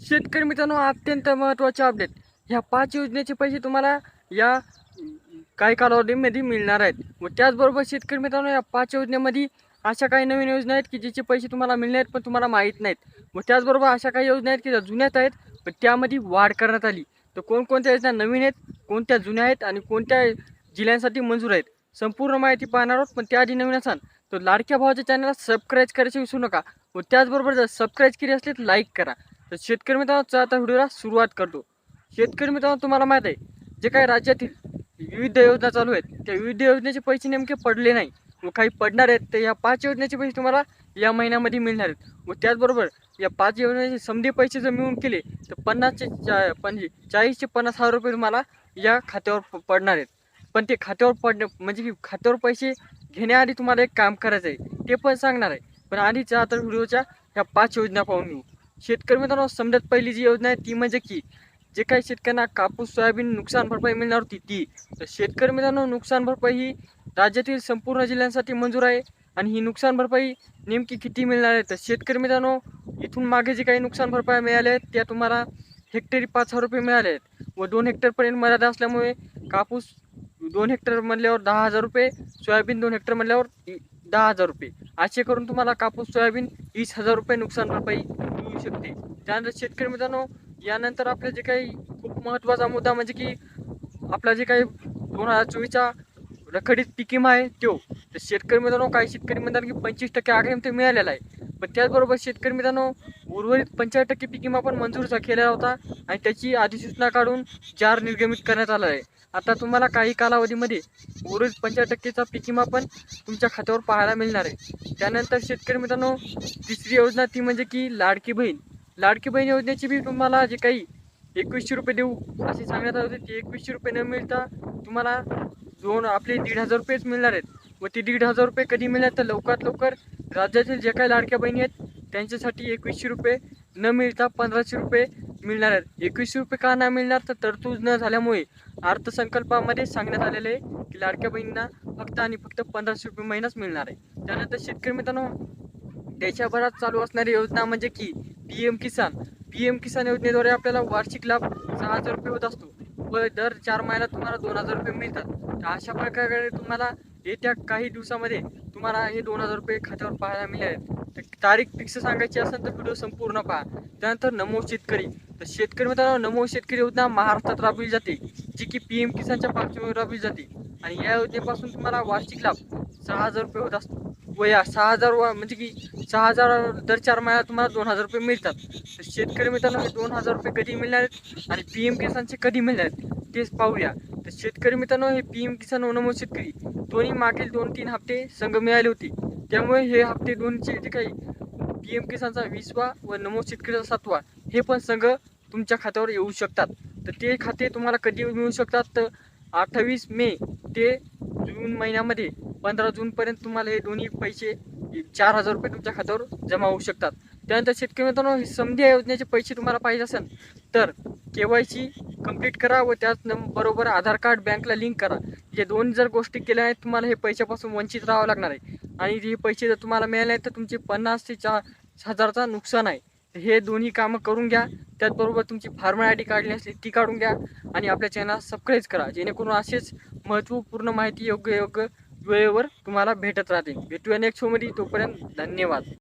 शेतकरी मित्रांनो अत्यंत महत्त्वाचे अपडेट ह्या पाच योजनेचे पैसे तुम्हाला या काही कालावधीमध्ये मिळणार आहेत. व त्याचबरोबर शेतकरी मित्रांनो या पाच योजनेमध्ये अशा काही नवीन योजना आहेत की ज्याचे पैसे तुम्हाला मिळणार आहेत पण तुम्हाला माहीत नाहीत. व त्याचबरोबर अशा काही योजना आहेत की ज्या जुन्यात आहेत पण त्यामध्ये वाढ करण्यात आली. तर कोणकोणत्या योजना नवीन आहेत कोणत्या जुन्या आहेत आणि कोणत्या जिल्ह्यांसाठी मंजूर आहेत? संपूर्ण माहिती पाहणार आहोत पण त्याआधी नवीन असाल तर लाडक्या भावाच्या चॅनलला सबस्क्राईब करायचे विसरू नका. व त्याचबरोबर जर सबस्क्राईब केली असली तर लाईक करा. तर शेतकरी मित्रांनो आता व्हिडिओला सुरुवात करतो. शेतकरी मित्रांनो तुम्हाला माहीत आहे जे काही राज्यातील विविध योजना चालू आहेत त्या विविध योजनेचे पैसे नेमके पडले नाही. व काही पडणार आहेत तर या पाच योजनेचे पैसे तुम्हाला या महिन्यामध्ये मिळणार आहेत. व त्याचबरोबर या पाच योजनेचे समधी पैसे जर मिळून केले तर पन्नासचे चा म्हणजे चाळीसचे पन्नास हजार रुपये तुम्हाला या खात्यावर पडणार आहेत. पण ते खात्यावर पडणे म्हणजे की खात्यावर पैसे घेण्याआधी तुम्हाला एक काम करायचं आहे ते पण सांगणार आहे. पण आधीच्या आता व्हिडिओच्या ह्या पाच योजना पाहून घेऊ. शेतकरी मित्रांनो समजत पहिली जी योजना आहे ती म्हणजे की जे काही शेतकऱ्यांना कापूस सोयाबीन नुकसान भरपाई मिळणार होती ती. तर शेतकरी मित्रांनो नुकसान भरपाई ही राज्यातील संपूर्ण जिल्ह्यांसाठी मंजूर आहे आणि ही नुकसान भरपाई नेमकी किती मिळणार आहे? तर शेतकरी मित्रांनो इथून मागे जे काही नुकसान भरपाई मिळाल्या आहेत त्या तुम्हाला हेक्टरी पाच हजार रुपये मिळाले आहेत व दोन हेक्टरपर्यंत मर्यादा असल्यामुळे कापूस दोन हेक्टर म्हणल्यावर दहा हजार रुपये सोयाबीन दोन हेक्टर म्हणल्यावर दहा हजार रुपये. असे करून तुम्हाला कापूस सोयाबीन वीस हजार रुपये नुकसान भरपाई शकते. त्यानंतर शेतकरी मित्रांनो यानंतर आपलं जे काही खूप महत्त्वाचा मुद्दा म्हणजे की आपला जे काही दोन हजार चोवीसचा रखडीत पिकिमा आहे तो तर शेतकरी मित्रांनो काही शेतकरी म्हणतात की पंचवीस टक्के आकडे ते मिळालेला आहे. पण त्याचबरोबर शेतकरी मित्रांनो उर्वरित पंचाळीस टक्के पीक पण मंजूरचा केलेला होता आणि त्याची अधिसूचना काढून जार निर्गमित करण्यात आला आहे. आता तुम्हाला काही कालावधीमध्ये उर्वरित पंचाळीस टक्केचा पिकिमा पण तुमच्या खात्यावर पाहायला मिळणार आहे. त्यानंतर शेतकरी मित्रांनो तिसरी योजना ती म्हणजे की लाडकी बहीण. लाडकी बहीण योजनेची बी तुम्हाला जे काही एकवीसशे रुपये देऊ असे सांगण्यात आले होते ते एकवीसशे रुपये न मिळता तुम्हाला दोन आपले दीड हजार रुपयेच मिळणार आहेत. व ते दीड हजार रुपये कधी मिळणार तर लवकरात लवकर राज्यातील जे काही लाडक्या बहिणी आहेत त्यांच्यासाठी एकवीसशे रुपये न मिळता पंधराशे रुपये मिळणार आहेत. एकवीसशे रुपये का नाही मिळणार तर तरतूद न झाल्यामुळे अर्थसंकल्पामध्ये सांगण्यात आलेले आहे की लाडक्या बहिणींना फक्त आणि फक्त पंधराशे रुपये महिनाच मिळणार आहे. त्यानंतर शेतकरी मित्रांनो देशभरात चालू असणारी योजना म्हणजे की P M Kisan. P M Kisan योजनेद्वारे आपल्याला वार्षिक लाभ सहा हजार रुपये होत असतो व दर चार महिन्यात तुम्हाला दोन हजार रुपये मिळतात. तर अशा प्रकारे तुम्हाला येत्या काही दिवसामध्ये तुम्हाला हे दोन हजार रुपये खात्यावर पाहायला मिळेल. तर तारीख फिक्स सांगायची असेल तर व्हिडिओ संपूर्ण पहा. त्यानंतर नमो शेतकरी. तर शेतकरी मित्रांनो नमो शेतकरी योजना महाराष्ट्रात राबवली जाते जी की पी एम किसानच्या पार्श्वभूमीवर राबवली जाते. आणि या योजनेपासून तुम्हाला वार्षिक लाभ सहा हजार रुपये होत असतो. व या सहा हजार व म्हणजे की सहा हजार दर चार महिन्यात तुम्हाला दोन हजार रुपये मिळतात. तर शेतकरी मित्रांनो हे दोन हजार रुपये कधी मिळणार आहेत? आणि पी एम किसानचे कधी मिळणार आहेत? तेच पाहूया. तर शेतकरी मित्रांनो हे पी एम किसान नमो शेतकरी दोन्ही मागील दोन तीन हप्ते संघ मिळाले होते. त्यामुळे हे हप्ते दोनचे जे काही पी एम किसानचा वीसवा व नमो शेतकरीचा सातवा हे पण संघ तुमच्या खात्यावर येऊ शकतात. तर ते खाते तुम्हाला कधी मिळू शकतात? तर अठ्ठावीस मे ते जून महिन्यामध्ये पंधरा जूनपर्यंत तुम्हाला हे दोन्ही पैसे चार हजार रुपये तुमच्या खात्यावर जमा होऊ शकतात. त्यानंतर शेतकरी मित्रांनो ही समधी या योजनेचे पैसे तुम्हाला पाहिजे असेल तर के वाय सी कंप्लीट करा व त्याच बरोबर आधार कार्ड बँकला लिंक करा. या दोन जर गोष्टी केल्या आहेत तुम्हाला हे पैशापासून वंचित राहावं लागणार आहे. आणि हे पैसे जर तुम्हाला मिळाले तर तुमचे पन्नास ते चार हजारचा नुकसान आहे. हे दोन्ही कामं करून घ्या. त्याचबरोबर तुमची फार्मर आय डी काढली असली ती काढून घ्या. आणि आपल्या चॅनल सबस्क्राईब करा. जेणेकरून असेच महत्त्वपूर्ण माहिती योग्य योग्य वेळेवर तुम्हाला भेटत राहते. भेटूया नेक्स्ट शोमध्ये तोपर्यंत धन्यवाद.